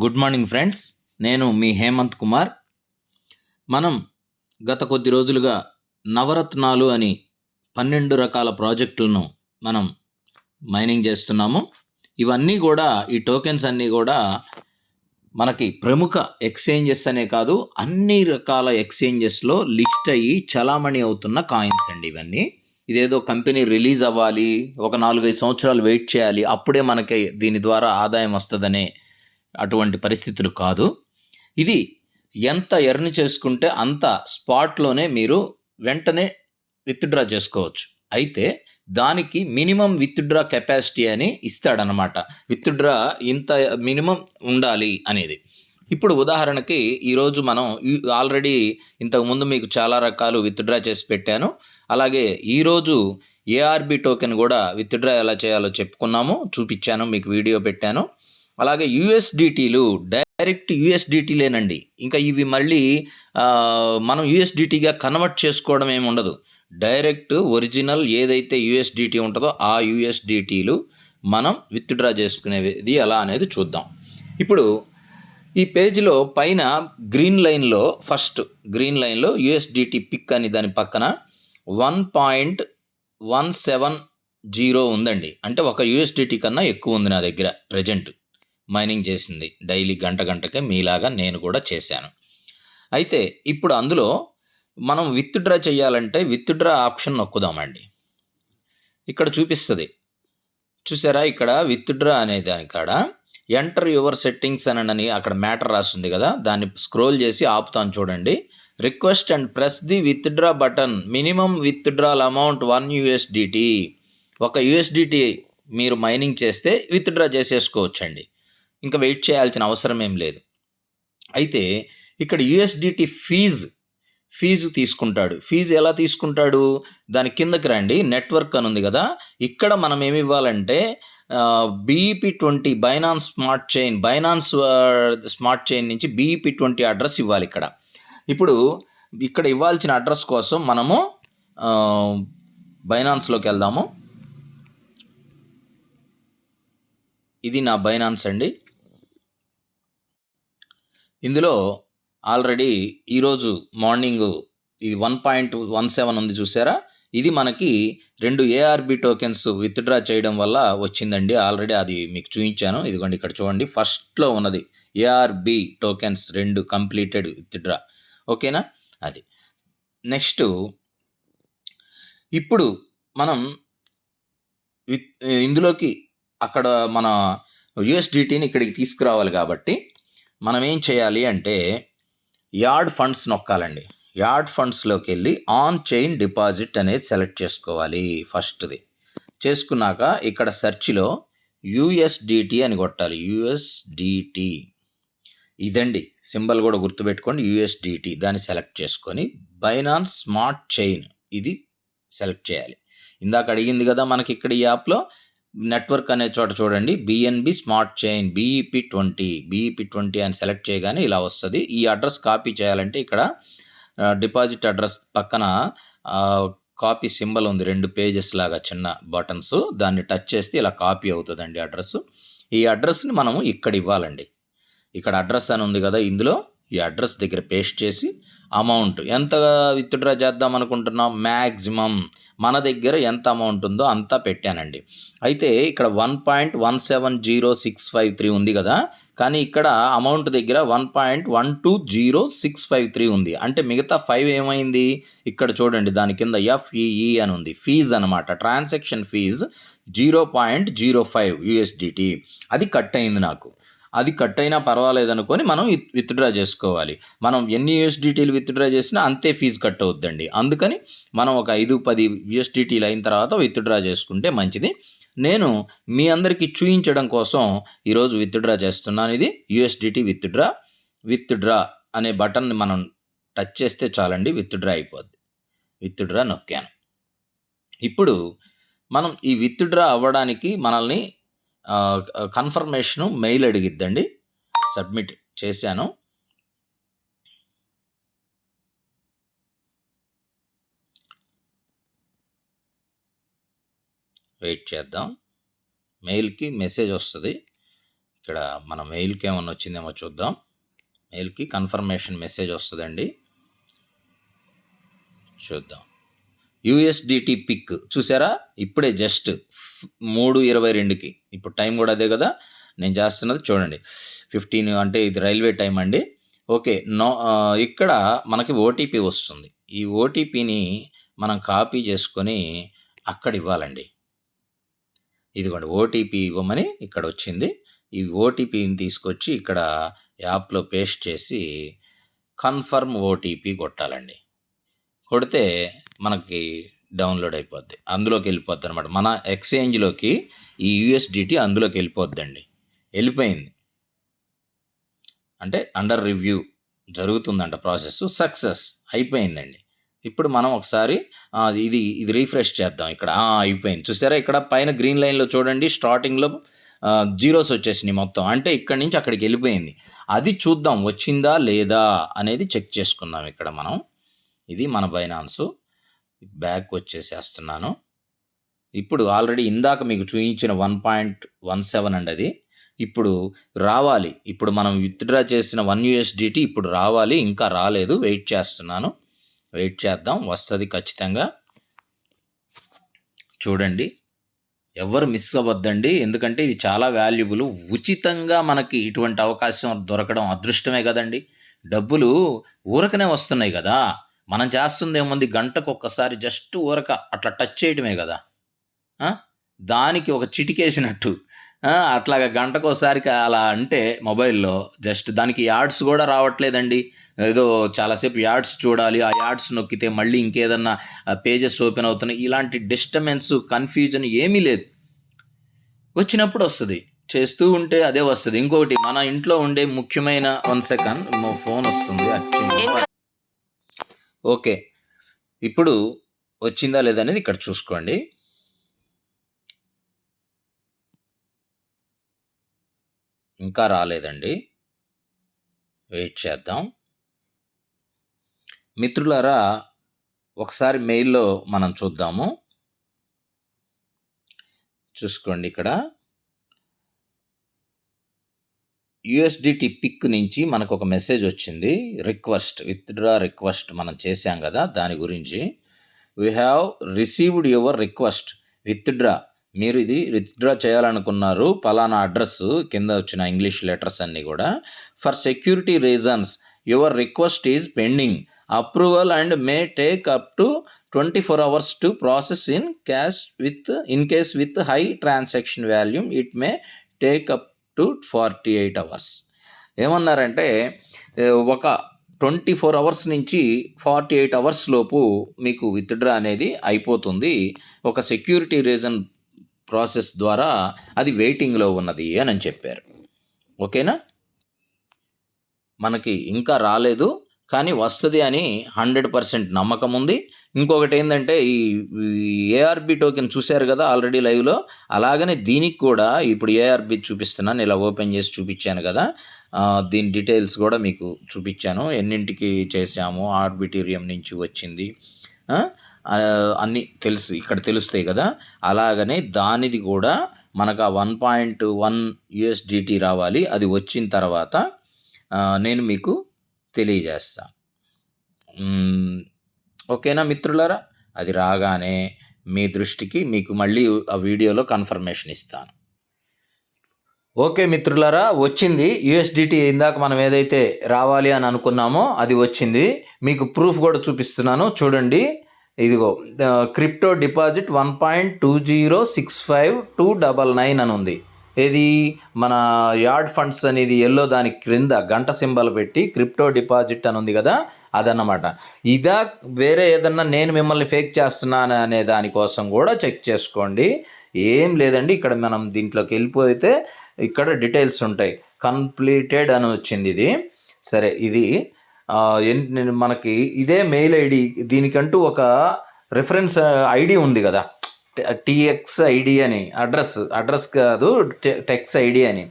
Good morning friends. నేను మీ హేమంత్ కుమార్. మనం గత కొద్ది రోజులుగా నవరత్నాలు అని పన్నెండు రకాల ప్రాజెక్టులను మనం మైనింగ్ చేస్తున్నాము. ఇవన్నీ కూడా ఈ టోకెన్స్ అన్నీ కూడా మనకి ప్రముఖ ఎక్స్చేంజెస్ అనే కాదు అన్ని రకాల ఎక్స్చేంజెస్లో లిస్ట్ అయ్యి చలామణి అవుతున్న కాయిన్స్ అండి ఇవన్నీ. ఇదేదో కంపెనీ రిలీజ్ అవ్వాలి ఒక నాలుగైదు సంవత్సరాలు వెయిట్ చేయాలి అప్పుడే మనకి దీని ద్వారా ఆదాయం వస్తుందనే అటువంటి పరిస్థితులు కాదు. ఇది ఎంత ఎర్న్ చేసుకుంటే అంత స్పాట్లోనే మీరు వెంటనే విత్డ్రా చేసుకోవచ్చు. అయితే దానికి మినిమం విత్డ్రా కెపాసిటీ అని ఇస్తాడనమాట విత్డ్రా ఇంత మినిమం ఉండాలి అనేది. ఇప్పుడు ఉదాహరణకి ఈరోజు మనం ఆల్రెడీ ఇంతకుముందు మీకు చాలా రకాలు విత్డ్రా చేసి పెట్టాను. అలాగే ఈరోజు ఏఆర్బి టోకెన్ కూడా విత్డ్రా ఎలా చేయాలో చెప్పుకున్నాము చూపించాను మీకు వీడియో పెట్టాను. అలాగే యుఎస్డిటీలు డైరెక్ట్ యుఎస్డిటీలేనండి. ఇంకా ఇవి మళ్ళీ మనం యుఎస్డిటీగా కన్వర్ట్ చేసుకోవడం ఏమి ఉండదు. డైరెక్ట్ ఒరిజినల్ ఏదైతే యుఎస్డిటీ ఉంటుందో ఆ యుఎస్డిటీలు మనం విత్డ్రా చేసుకునేది ఎలా అనేది చూద్దాం. ఇప్పుడు ఈ పేజీలో పైన గ్రీన్ లైన్లో ఫస్ట్ గ్రీన్ లైన్లో యుఎస్డిటీ పిక్ అని దాని పక్కన one point one seven zero ఉందండి. అంటే ఒక యుఎస్డిటీ కన్నా ఎక్కువ ఉంది నా దగ్గర ప్రజెంట్. మైనింగ్ చేసింది. డైలీ గంట గంటకే మీలాగా నేను కూడా చేశాను. అయితే ఇప్పుడు అందులో మనం విత్డ్రా చేయాలంటే విత్డ్రా ఆప్షన్ నొక్కుదామండి. ఇక్కడ చూపిస్తుంది. చూసారా? ఇక్కడ విత్డ్రా అనే దాని కాడ ఎంటర్ యువర్ సెట్టింగ్స్ అని అక్కడ మ్యాటర్ రాస్తుంది కదా? దాన్ని స్క్రోల్ చేసి ఆపుతాను చూడండి. Request and press the withdraw button. Minimum withdrawal amount one USDT. ఒక యూఎస్డిటీ మీరు మైనింగ్ చేస్తే విత్డ్రా చేసేసుకోవచ్చండి. ఇంకా వెయిట్ చేయాల్సిన అవసరం ఏం లేదు. అయితే ఇక్కడ యుఎస్డిటి ఫీజు ఫీజు తీసుకుంటాడు. ఫీజు ఎలా తీసుకుంటాడు? దాని కిందకి రండి. నెట్వర్క్ అని ఉంది కదా. ఇక్కడ మనం ఏమి ఇవ్వాలంటే BEP twenty Binance smart chain Binance smart chain నుంచి బీఈపీ ట్వంటీ అడ్రస్ ఇవ్వాలి ఇక్కడ. ఇప్పుడు ఇక్కడ ఇవ్వాల్సిన అడ్రస్ కోసం మనము బైనాన్స్లోకి వెళ్దాము. ఇది నా బైనాన్స్ అండి. ఇందులో ఆల్రెడీ ఈరోజు మార్నింగ్ ఇది వన్ పాయింట్ వన్ సెవెన్ ఉంది చూసారా? ఇది మనకి రెండు ఏఆర్బి టోకెన్స్ విత్డ్రా చేయడం వల్ల వచ్చిందండి. ఆల్రెడీ అది మీకు చూపించాను ఇదిగోండి ఇక్కడ చూడండి. ఫస్ట్లో ఉన్నది ఏఆర్బి టోకెన్స్ రెండు కంప్లీటెడ్ విత్డ్రా ఓకేనా? అది. నెక్స్ట్ ఇప్పుడు మనం విత్ ఇందులోకి అక్కడ మన యుఎస్డిటీని ఇక్కడికి తీసుకురావాలి కాబట్టి మనం ఏం చేయాలి అంటే యార్డ్ ఫండ్స్ నొక్కాలండి. యార్డ్ ఫండ్స్లోకి వెళ్ళి ఆన్ చైన్ డిపాజిట్ అనేది సెలెక్ట్ చేసుకోవాలి ఫస్ట్ది. చేసుకున్నాక ఇక్కడ సెర్చ్లో యుఎస్డిటి అని కొట్టాలి. యుఎస్డిటి. ఇదండి. సింబల్ కూడా గుర్తుపెట్టుకోండి. యుఎస్డిటి. దాన్ని సెలెక్ట్ చేసుకొని బైనాన్స్ స్మార్ట్ చైన్ ఇది సెలెక్ట్ చేయాలి. ఇందాక అడిగింది కదా మనకి ఇక్కడ ఈ యాప్లో నెట్వర్క్ అనే చోట చూడండి. BNB smart chain BEP twenty BEP twenty అని సెలెక్ట్ చేయగానే ఇలా వస్తుంది. ఈ అడ్రస్ కాపీ చేయాలంటే ఇక్కడ డిపాజిట్ అడ్రస్ పక్కన కాపీ సింబల్ ఉంది. రెండు పేజెస్ లాగా చిన్న బటన్స్. దాన్ని టచ్ చేస్తే ఇలా కాపీ అవుతుందండి అడ్రస్. ఈ అడ్రస్ని మనము ఇక్కడ ఇవ్వాలండి. ఇక్కడ అడ్రస్ అని ఉంది కదా ఇందులో. ఈ అడ్రస్ దగ్గర పేస్ట్ చేసి అమౌంట్ ఎంత విత్డ్రా చేద్దాం అనుకుంటున్నాం? మ్యాక్సిమం మన దగ్గర ఎంత అమౌంట్ ఉందో అంతా పెట్టానండి. అయితే ఇక్కడ one point one seven zero six five three ఉంది కదా? కానీ ఇక్కడ అమౌంట్ దగ్గర one point one two zero six five three ఉంది. అంటే మిగతా ఫైవ్ ఏమైంది? ఇక్కడ చూడండి దాని కింద ఎఫ్ఈఈ అని ఉంది. ఫీజ్ అనమాట transaction fee zero point zero five USDT. అది కట్ అయింది నాకు. అది కట్ అయినా పర్వాలేదు అనుకొని మనం విత్ విత్డ్రా చేసుకోవాలి. మనం ఎన్ని యూఎస్డిటీలు విత్డ్రా చేసినా అంతే ఫీజు కట్ అవుద్దండి. అందుకని మనం ఒక ఐదు పది యూఎస్డిటీలు అయిన తర్వాత విత్డ్రా చేసుకుంటే మంచిది. నేను మీ అందరికీ చూయించడం కోసం ఈరోజు విత్డ్రా చేస్తున్నాను. ఇది యూఎస్డిటీ విత్డ్రా విత్డ్రా అనే బటన్ని మనం టచ్ చేస్తే చాలండి విత్డ్రా అయిపోద్ది. విత్డ్రా నొక్కాను. ఇప్పుడు మనం ఈ విత్డ్రా అవ్వడానికి మనల్ని కన్ఫర్మేషను మెయిల్ అడిగిద్దండి. సబ్మిట్ చేశాను. వెయిట్ చేద్దాం. మెయిల్కి మెసేజ్ వస్తుంది. ఇక్కడ మన మెయిల్కి ఏమన్నా వచ్చిందేమో చూద్దాం. మెయిల్కి కన్ఫర్మేషన్ మెసేజ్ వస్తుందండి. చూద్దాం. USDT pick. చూసారా? ఇప్పుడే జస్ట్ మూడు ఇరవై రెండుకి. ఇప్పుడు టైం కూడా అదే కదా? నేను చేస్తున్నది చూడండి. ఫిఫ్టీన్ అంటే ఇది రైల్వే టైం అండి. ఓకే నో ఇక్కడ మనకి ఓటీపీ వస్తుంది. ఈ ఓటీపీని మనం కాపీ చేసుకొని అక్కడ ఇవ్వాలండి. ఇదిగోండి ఓటీపీ ఇవ్వమని ఇక్కడ వచ్చింది. ఈ ఓటీపీని తీసుకొచ్చి ఇక్కడ యాప్లో పేస్ట్ చేసి కన్ఫర్మ్ ఓటీపీ కొట్టాలండి. కొడితే మనకి డౌన్లోడ్ అయిపోద్ది. అందులోకి వెళ్ళిపోద్ది అనమాట మన ఎక్స్చేంజ్లోకి ఈ యూఎస్డిటీ అందులోకి వెళ్ళిపోద్దండి. వెళ్ళిపోయింది. అంటే అండర్ రివ్యూ జరుగుతుందంట ప్రాసెస్. సక్సెస్ అయిపోయిందండి. ఇప్పుడు మనం ఒకసారి ఇది ఇది రీఫ్రెష్ చేద్దాం. ఇక్కడ అయిపోయింది. చూసారా? ఇక్కడ పైన గ్రీన్ లైన్లో చూడండి. స్టార్టింగ్లో జీరోస్ వచ్చేసినాయి మొత్తం. అంటే ఇక్కడి నుంచి అక్కడికి వెళ్ళిపోయింది. అది చూద్దాం. వచ్చిందా లేదా అనేది చెక్ చేసుకుందాం ఇక్కడ మనం. ఇది మన బైనాన్సు. బ్యాక్ వచ్చేసేస్తున్నాను. ఇప్పుడు ఆల్రెడీ ఇందాక మీకు చూపించిన వన్ పాయింట్ వన్ సెవెన్ అండి అది. ఇప్పుడు రావాలి. ఇప్పుడు మనం విత్డ్రా చేసిన వన్ యూఎస్డిటీ ఇప్పుడు రావాలి. ఇంకా రాలేదు. వెయిట్ చేస్తున్నాను. వెయిట్ చేద్దాం. వస్తుంది ఖచ్చితంగా. చూడండి. ఎవరు మిస్ అవ్వద్దండి. ఎందుకంటే ఇది చాలా వాల్యుబుల్. ఉచితంగా మనకి ఇటువంటి అవకాశం దొరకడం అదృష్టమే కదండి. డబ్బులు ఊరకనే వస్తున్నాయి కదా. మనం చేస్తుంది ఏముంది? గంటకు ఒక్కసారి జస్ట్ ఊరక అట్లా టచ్ చేయడమే కదా. దానికి ఒక చిటికేసినట్టు. అట్లాగా గంటకు ఒకసారికి అలా అంటే మొబైల్లో జస్ట్ దానికి యాడ్స్ కూడా రావట్లేదండి. ఏదో చాలాసేపు యాడ్స్ చూడాలి ఆ యాడ్స్ నొక్కితే మళ్ళీ ఇంకేదన్నా పేజెస్ ఓపెన్ అవుతున్నాయి. ఇలాంటి డిస్టర్బెన్స్ కన్ఫ్యూజన్ ఏమీ లేదు. వచ్చినప్పుడు వస్తుంది. చేస్తూ ఉంటే అదే వస్తుంది. ఇంకొకటి మన ఇంట్లో ఉండే ముఖ్యమైన వన్ సెకండ్ ఫోన్ వస్తుంది. ఓకే. ఇప్పుడు వచ్చిందా లేదా అనేది ఇక్కడ చూసుకోండి. ఇంకా రాలేదండి. వెయిట్ చేద్దాం. మిత్రులారా ఒకసారి మెయిల్లో మనం చూద్దాము. చూసుకోండి ఇక్కడ. యుఎస్డిటి పిక్ నుంచి మనకు ఒక మెసేజ్ వచ్చింది. రిక్వెస్ట్ విత్డ్రా రిక్వెస్ట్ మనం చేశాం కదా దాని గురించి. We have received your request withdraw మీరు ఇది విత్డ్రా చేయాలనుకున్నారు. పలానా అడ్రస్ కింద వచ్చిన ఇంగ్లీష్ లెటర్స్ అన్నీ కూడా. For security reasons your request is pending. Approval and may take up to twenty four hours to process in cash with in case with high transaction volume. It may take up to forty eight hours ఏమన్నారంటే ఒక twenty four hours నుంచి forty eight hours లోపు మీకు withdraw అనేది అయిపోతుంది. ఒక security reason process ద్వారా అది వెయిటింగ్లో ఉన్నది అని చెప్పారు. ఓకేనా? మనకి ఇంకా రాలేదు. కానీ వస్తుంది అని హండ్రెడ్ పర్సెంట్ నమ్మకం ఉంది. ఇంకొకటి ఏంటంటే ఈ ఏఆర్బి టోకెన్ చూశారు కదా ఆల్రెడీ లైవ్లో అలాగనే దీనికి కూడా ఇప్పుడు ఏఆర్బి చూపిస్తున్నాను. ఇలా ఓపెన్ చేసి చూపించాను కదా. దీని డీటెయిల్స్ కూడా మీకు చూపించాను. ఎన్నింటికి చేసాము ఆర్బిటేరియం నుంచి వచ్చింది. అన్నీ తెలుసు ఇక్కడ తెలుస్తాయి కదా. అలాగనే దానిది కూడా మనకు ఆ వన్ పాయింట్ వన్ యుఎస్డిటీ రావాలి. అది వచ్చిన తర్వాత నేను మీకు తెలియజేస్తా. ఓకేనా మిత్రులారా? అది రాగానే మీ దృష్టికి మీకు మళ్ళీ ఆ వీడియోలో కన్ఫర్మేషన్ ఇస్తాను. ఓకే మిత్రులారా వచ్చింది. యుఎస్డిటి ఇందాక మనం ఏదైతే రావాలి అని అనుకున్నామో అది వచ్చింది. మీకు ప్రూఫ్ కూడా చూపిస్తున్నాను. చూడండి. ఇదిగో crypto deposit one point two zero six five two double nine అని ఉంది. ఇది మన యార్డ్ ఫండ్స్ అనేది ఎల్లో దాని క్రింద గంట సింబల్ పెట్టి క్రిప్టో డిపాజిట్ అని ఉంది కదా అదన్నమాట. ఇదా వేరే ఏదన్నా నేను మిమ్మల్ని ఫేక్ చేస్తున్నాను అనే దానికోసం కూడా చెక్ చేసుకోండి. ఏం లేదండి ఇక్కడ మనం దీంట్లోకి వెళ్ళిపోతే ఇక్కడ డీటెయిల్స్ ఉంటాయి. కంప్లీటెడ్ అని వచ్చింది ఇది. సరే ఇది మనకి ఇదే మెయిల్ ఐడి దీనికంటూ ఒక రిఫరెన్స్ ఐడి ఉంది కదా. టిఎక్స్ ఐడి అని అడ్రస్ అడ్రస్ కాదు టెక్స్ ఐడి అని.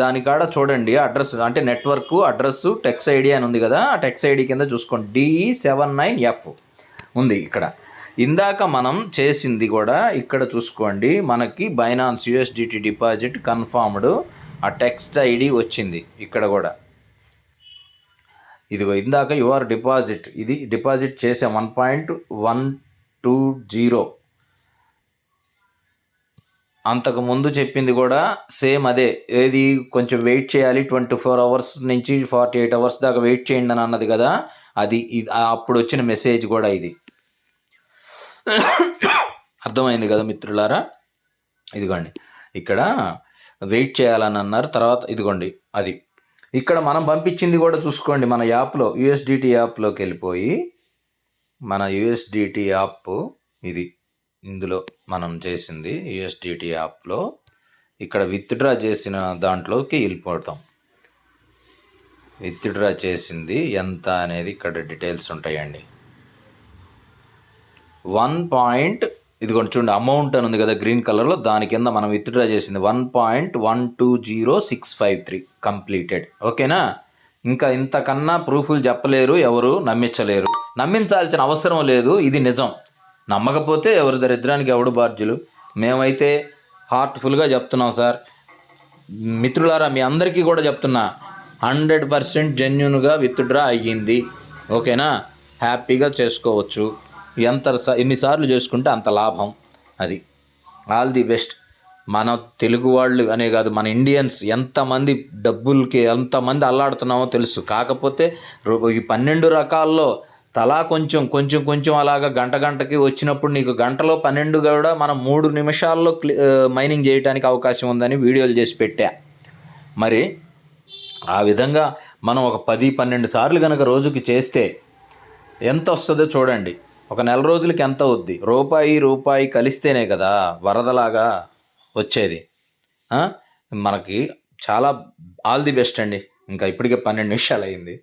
దాని కాడ చూడండి అడ్రస్ అంటే నెట్వర్క్ అడ్రస్ టెక్స్ ఐడి అని ఉంది కదా ఆ టెక్స్ ఐడి కింద చూసుకోండి. డిఈ సెవెన్ నైన్ ఎఫ్ ఉంది ఇక్కడ. ఇందాక మనం చేసింది కూడా ఇక్కడ చూసుకోండి మనకి బైనాన్స్ యూఎస్డిటి డిపాజిట్ కన్ఫర్మ్డ్ ఆ టెక్స్ట్ ఐడి వచ్చింది ఇక్కడ కూడా. ఇదిగో ఇందాక యువర్ డిపాజిట్ ఇది డిపాజిట్ చేసే one point one two zero. అంతకు ముందు చెప్పింది కూడా సేమ్ అదే. ఏది కొంచెం వెయిట్ చేయాలి ట్వంటీ ఫోర్ అవర్స్ నుంచి ఫార్టీ ఎయిట్ అవర్స్ దాకా వెయిట్ చేయండి అని అన్నది కదా అది ఇది అప్పుడు వచ్చిన మెసేజ్ కూడా ఇది. అర్థమైంది కదా మిత్రులారా? ఇదిగోండి. ఇక్కడ వెయిట్ చేయాలని అన్నారు తర్వాత ఇదిగోండి అది. ఇక్కడ మనం పంపించింది కూడా చూసుకోండి మన యాప్లో యుఎస్డిటి యాప్లోకి వెళ్ళిపోయి మన యుఎస్డిటి యాప్ ఇది. ఇందులో మనం చేసింది యుఎస్డిటి యాప్లో. ఇక్కడ విత్డ్రా చేసిన దాంట్లోకి వెళ్ళిపోతాం. విత్డ్రా చేసింది ఎంత అనేది ఇక్కడ డీటెయిల్స్ ఉంటాయండి. వన్ పాయింట్ ఇదిగోండి చూడండి అమౌంట్ అని ఉంది కదా గ్రీన్ కలర్లో దాని కింద మనం విత్డ్రా చేసింది one point one two zero six five three completed ఓకేనా? ఇంకా ఇంతకన్నా ప్రూఫ్లు చెప్పలేరు ఎవరు నమ్మించలేరు. నమ్మించాల్సిన అవసరం లేదు ఇది నిజం. నమ్మకపోతే ఎవరి దరిద్రానికి ఎవడు బాధ్యులు? మేమైతే హార్ట్ఫుల్గా చెప్తున్నాం సార్. మిత్రులారా మీ అందరికీ కూడా చెప్తున్నా. హండ్రెడ్ పర్సెంట్ జెన్యున్గా విత్డ్రా అయ్యింది. ఓకేనా? హ్యాపీగా చేసుకోవచ్చు. ఎంత స- ఎన్నిసార్లు చేసుకుంటే అంత లాభం అది. All the best. మన తెలుగు వాళ్ళు అనే కాదు మన ఇండియన్స్ ఎంతమంది డబ్బులకి ఎంతమంది అల్లాడుతున్నామో తెలుసు. కాకపోతే ఈ పన్నెండు రకాల్లో తలా కొంచెం కొంచెం కొంచెం అలాగా గంట గంటకి వచ్చినప్పుడు నీకు గంటలో పన్నెండు కూడా మనం మూడు నిమిషాల్లో మైనింగ్ చేయడానికి అవకాశం ఉందని వీడియోలు చేసి పెట్టా. మరి ఆ విధంగా మనం ఒక పది పన్నెండు సార్లు కనుక రోజుకి చేస్తే ఎంత వస్తుందో చూడండి. ఒక నెల రోజులకి ఎంత అవుద్ది? రూపాయి రూపాయి కలిస్తేనే కదా వరదలాగా వచ్చేది. మనకి చాలా ఆల్ ది బెస్ట్ అండి. ఇంకా ఇప్పటికే పన్నెండు నిమిషాలు అయింది.